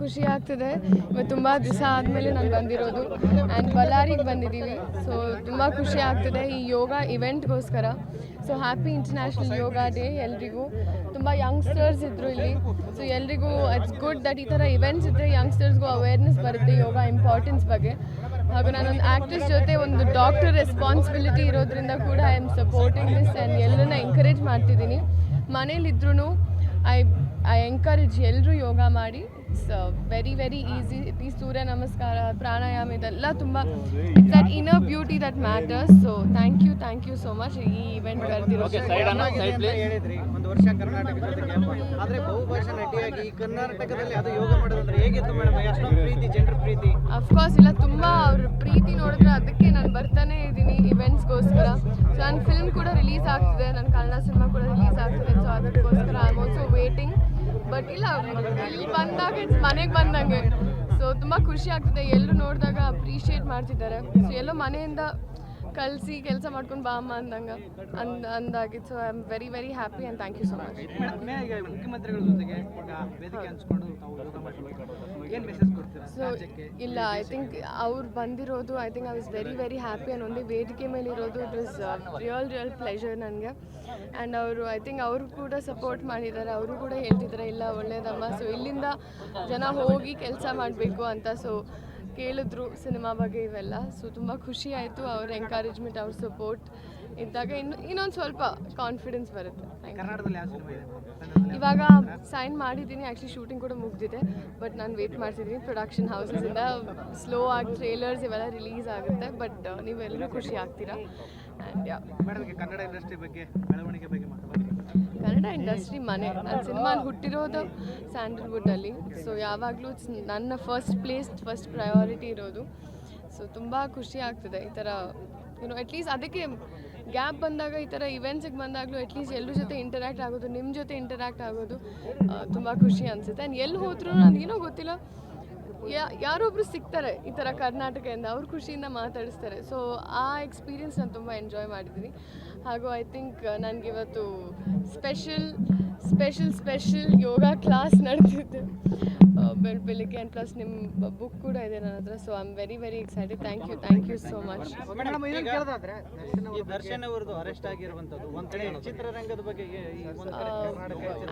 ಖುಷಿ ಆಗ್ತಿದೆ. ಇವತ್ತು ತುಂಬ ದಿವಸ ಆದಮೇಲೆ ನಾನು ಬಂದಿರೋದು. ಆ್ಯಂಡ್ ಬಳ್ಳಾರಿಗೆ ಬಂದಿದ್ದೀವಿ. ಸೊ ತುಂಬ ಖುಷಿ ಆಗ್ತಿದೆ ಈ yoga ಇವೆಂಟ್ಗೋಸ್ಕರ so happy international yoga day ಎಲ್ರಿಗೂ. ತುಂಬ ಯಂಗ್ಸ್ಟರ್ಸ್ ಇದ್ದರು ಇಲ್ಲಿ. ಸೊ ಎಲ್ರಿಗೂ ಇಟ್ಸ್ ಗುಡ್ ದಟ್ ಈ ಥರ ಇವೆಂಟ್ಸ್ ಇದ್ದರೆ ಯಂಗ್ಸ್ಟರ್ಸ್ಗೂ ಅವೇರ್ನೆಸ್ ಬರುತ್ತೆ ಯೋಗ ಇಂಪಾರ್ಟೆನ್ಸ್ ಬಗ್ಗೆ. ಹಾಗೂ ನಾನೊಂದು ಆ್ಯಕ್ಟ್ರೆಸ್ ಜೊತೆ ಒಂದು ಡಾಕ್ಟರ್ ರೆಸ್ಪಾನ್ಸಿಬಿಲಿಟಿ ಇರೋದ್ರಿಂದ ಕೂಡ I am supporting this and ಎಲ್ಲರನ್ನ ಎಂಕರೇಜ್ ಮಾಡ್ತಿದ್ದೀನಿ. ಮನೇಲಿದ್ರೂ ಐ ಐ ಎಂಕರೇಜ್ ಎಲ್ಲರೂ ಯೋಗ ಮಾಡಿ. ಇಟ್ಸ್ ವೆರಿ ವೆರಿ ಈಸಿ ಈ ಸೂರ್ಯ ನಮಸ್ಕಾರ ಪ್ರಾಣಾಯಾಮ ಇದೆಲ್ಲ ತುಂಬ it's that inner beauty that matters so thank you thank you so much ಈ ಇವೆಂಟ್ ಕರೆದಿರೋ ಹೇಳಿದ್ರಿ ಒಂದು ವರ್ಷ ಕರ್ನಾಟಕ ಜೊತೆಗೆ ಆದ್ರೆ ಬಹುಭಾಷಾ ನಟಿಯಾಗಿ ಈ ಕರ್ನಾಟಕದಲ್ಲಿ ಅದು ಯೋಗ ಮಾಡೋದಂದ್ರೆ ಹೇಗಿತ್ತು ಮೇಡಮ್ ಅಷ್ಟೊಂದು ಪ್ರೀತಿ ಜನರ ಪ್ರೀತಿ. ಅಫ್ಕೋರ್ಸ್ ಇಲ್ಲ ತುಂಬ ಅವ್ರ ಪ್ರೀತಿ ನೋಡಿದ್ರೆ ಅದಕ್ಕೆ ನಾನು ಬರ್ತಾನೆ ಇದ್ದೀನಿ ಇವೆಂಟ್ಸ್ಗೋಸ್ಕರ ಸೊ ನನ್ನ ಫಿಲ್ಮ್ ಕೂಡ ರಿಲೀಸ್ ಆಗ್ತಿದೆ. ನನ್ನ ಕನ್ನಡ ಸಿನಿಮಾ ಕೂಡ ರಿಲೀಸ್ ಬಟ್ ಇಲ್ಲ ಬಂದಾಗ ಮನೆಗೆ ಬಂದಂಗೆ. ಸೊ ತುಂಬ ಖುಷಿ ಆಗ್ತಿದೆ. ಎಲ್ಲರೂ ನೋಡಿದಾಗ ಅಪ್ರಿಷಿಯೇಟ್ ಮಾಡ್ತಿದ್ದಾರೆ. ಸೊ ಎಲ್ಲೋ ಮನೆಯಿಂದ ಕಳಿಸಿ ಕೆಲಸ ಮಾಡ್ಕೊಂಡು ಬಾ ಅಮ್ಮ ಅಂದಂಗೆ. ಅಂದ್ ಅಂದಾಗಿತ್ತು. So I am very very happy and thank you so much ಮುಖ್ಯಮಂತ್ರಿಗಳ ಜೊತೆಗೆ ವೇದಿಕೆ ಹಂಚ್ಕೊಂಡು ಕೊಡ್ತೀರಾ? ಸೊ ಇಲ್ಲ ಐ ಥಿಂಕ್ ಅವ್ರು ಬಂದಿರೋದು I think I was very very happy and ಒಂದೇ ವೇದಿಕೆ ಮೇಲೆ ಇರೋದು it is real real pleasure ನನಗೆ ಆ್ಯಂಡ್ ಅವರು ಐ ಥಿಂಕ್ ಅವರು ಕೂಡ ಸಪೋರ್ಟ್ ಮಾಡಿದ್ದಾರೆ ಅವರು ಕೂಡ ಹೇಳ್ತಿದ್ದಾರೆ ಇಲ್ಲ ಒಳ್ಳೇದಮ್ಮ. ಸೊ ಇಲ್ಲಿಂದ ಜನ ಹೋಗಿ ಕೆಲಸ ಮಾಡಬೇಕು ಅಂತ. ಸೊ ಕೇಳಿದ್ರು ಸಿನಿಮಾ ಬಗ್ಗೆ ಇವೆಲ್ಲ. ಸೊ ತುಂಬ ಖುಷಿ ಆಯಿತು ಅವ್ರ ಎಂಕರೇಜ್ಮೆಂಟ್ ಅವ್ರ ಸಪೋರ್ಟ್ ಇದ್ದಾಗ ಇನ್ನು ಇನ್ನೊಂದು ಸ್ವಲ್ಪ ಕಾನ್ಫಿಡೆನ್ಸ್ ಬರುತ್ತೆ. ಇವಾಗ ಸೈನ್ ಮಾಡಿದ್ದೀನಿ. ಆ್ಯಕ್ಚುಲಿ ಶೂಟಿಂಗ್ ಕೂಡ ಮುಗ್ದಿದೆ. ಬಟ್ ನಾನು ವೇಟ್ ಮಾಡ್ತಿದ್ದೀನಿ. ಪ್ರೊಡಕ್ಷನ್ ಹೌಸಸಿಂದ ಸ್ಲೋ ಆಗಿ ಟ್ರೇಲರ್ಸ್ ಇವೆಲ್ಲ ರಿಲೀಸ್ ಆಗುತ್ತೆ. ಬಟ್ ನೀವೆಲ್ಲರೂ ಖುಷಿ ಆಗ್ತೀರಾ? ಆ್ಯಂಡ್ ಯಾ ಕನ್ನಡ ಇಂಡಸ್ಟ್ರಿ ಬಗ್ಗೆ ಬೆಳವಣಿಗೆ ಬಗ್ಗೆ ಕನ್ನಡ ಇಂಡಸ್ಟ್ರಿ ಮನೆ. ನನ್ನ ಸಿನಿಮಾ ಹುಟ್ಟಿರೋದು ಸ್ಯಾಂಡಲ್ವುಡ್ಡಲ್ಲಿ ಸೊ ಯಾವಾಗಲೂ ನನ್ನ ಫಸ್ಟ್ ಪ್ಲೇಸ್ ಫಸ್ಟ್ ಪ್ರಯಾರಿಟಿ ಇರೋದು. ಸೊ ತುಂಬ ಖುಷಿ ಆಗ್ತದೆ ಈ ಥರ ಯುನೋ ಅಟ್ಲೀಸ್ಟ್ ಅದಕ್ಕೆ ಗ್ಯಾಪ್ ಬಂದಾಗ ಈ ಥರ ಇವೆಂಟ್ಸಿಗೆ ಬಂದಾಗಲೂ ಅಟ್ಲೀಸ್ಟ್ ಎಲ್ಲರ ಜೊತೆ ಇಂಟರ್ಯಾಕ್ಟ್ ಆಗೋದು ನಿಮ್ಮ ಜೊತೆ ಇಂಟರ್ಯಾಕ್ಟ್ ಆಗೋದು ತುಂಬ ಖುಷಿ ಅನಿಸುತ್ತೆ. ಆ್ಯಂಡ್ ಎಲ್ಲಿ ಹೋದ್ರೂ ನನಗೇನೋ ಗೊತ್ತಿಲ್ಲ. ಯಾರೊಬ್ರು ಸಿಗ್ತಾರೆ ಈ ಥರ ಕರ್ನಾಟಕದಿಂದ, ಅವ್ರು ಖುಷಿಯಿಂದ ಮಾತಾಡಿಸ್ತಾರೆ. ಸೊ ಆ ಎಕ್ಸ್ಪೀರಿಯನ್ಸ್ ನಾನು ತುಂಬ ಎಂಜಾಯ್ ಮಾಡಿದ್ದೀನಿ. ಹಾಗೂ ಐ ಥಿಂಕ್ ನನಗೆ ಇವತ್ತು special special special yoga class ನಡೆದಿದೆ. ಬೆಳ್ ಬೆಳಿಗ್ಗೆ ಆ್ಯಂಡ್ ಪ್ಲಸ್ ನಿಮ್ಮ ಬುಕ್ ಕೂಡ ಇದೆ ನನ್ನ ಹತ್ರ so I am very very excited thank you thank you so much madam ಇದನ್ನ ಕೇಳೋದಾದ್ರೆ ಈ ದರ್ಶನ್ ಅವರದು ಅರೆಸ್ಟ್ ಆಗಿರುವಂತದ್ದು ಒಂದ್ ಕಡೆ ಚಿತ್ರರಂಗದ ಬಗ್ಗೆ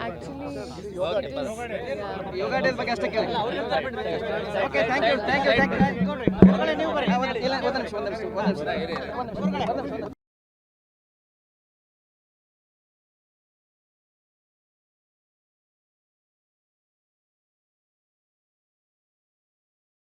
ಆಕ್ಚುಲಿ ಯೋಗ ಡೇಸ್ ಬಗ್ಗೆ ಅಷ್ಟೇ ಕೇಳಿ okay thank you thank you thank you ನೀವು ಇಲ್ಲ ಒಂದು ನಿಮಿಷ ಒಂದು ನಿಮಿಷ ಒಂದು ನಿಮಿಷ